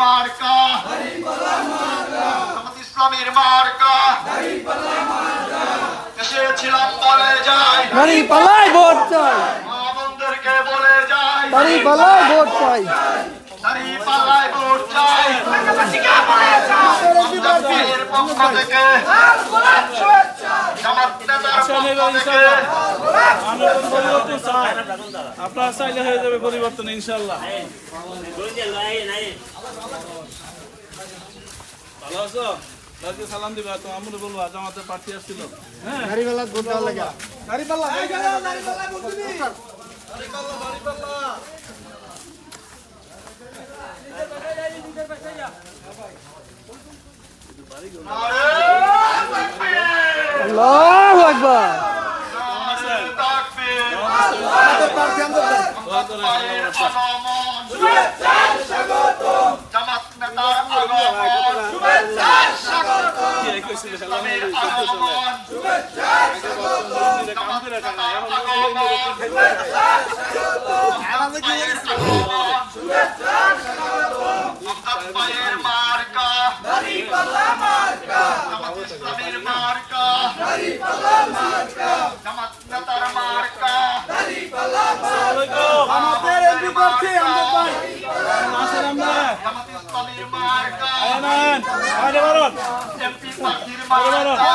মার্কা ইসলামের মার্কা এসেছিলাম বলে যাই হরি পালাই ভোট চাই মা বন্ধুদেরকে বলে যাই হরি পালাই ভোট চাই দাঁড়িয়ে পাল্লায় ভোট চাই জামাতের পক্ষ থেকে চাই আপনারা চাইলে হয়ে যাবে পরিবর্তন ইনশাল্লাহ ভালো আছো? তাকে সালাম দিবা তো আমুল বলবা জামাতে পার্টি আসছিল। হ্যাঁ? পাল্লা ভোট দেওয়ার লাগে দাড়ি পাল্লা দাড়ি পাল্লা দাড়ি পাল্লা দাড়ি পাল্লা আল্লাহু আকবার। কি আমাদের এমপি প্রার্থী আমাদের ভাই আসেন আমরা আনেন আরে বারণ এমপি পাখির মার্কা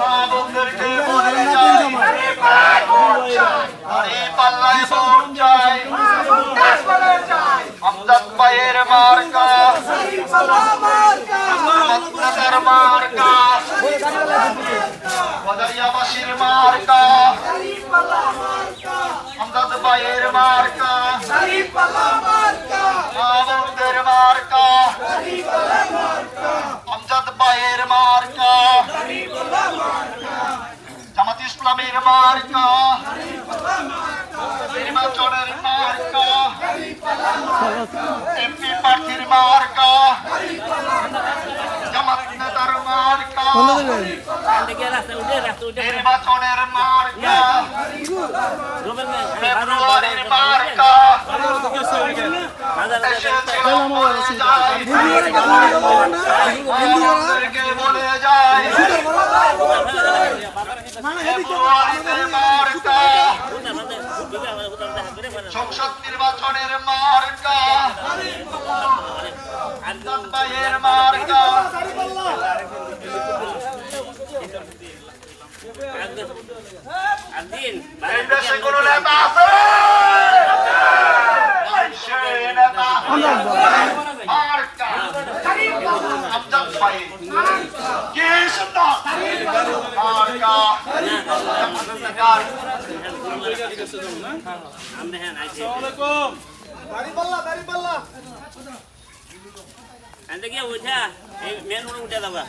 মা বোনদেরকে বলে যাই আরে পাল্লায় ভোট চাই আমজাদ পায়ের মার্কা মার্কা। আমজাদ পায়ের মার্কা। আমাদের মার্কা। আমজাদ পায়ের মার্কা। জামাত ইসলামের মার্কা। নির্বাচনের মার্কা। এমপি প্রার্থীর মার্কা। জামাত নেতার মার্কা। নির্বাচনের মার্কা ফেব্রুয়ারির মার্কা বলে যাই আমাদেরকে বলে যাই ফেব্রুয়ারিতে মার্কা সংসদ নির্বাচনের মার্কা ভাইয়ের মার্কা এই দেশে কোন নেতা আছে সে নেতা মার্কা আমজাদ ভাই কে সুন্দর মার্কা জামাত আসসালামু আলাইকুম উঠা এই মেন উঠে যাবা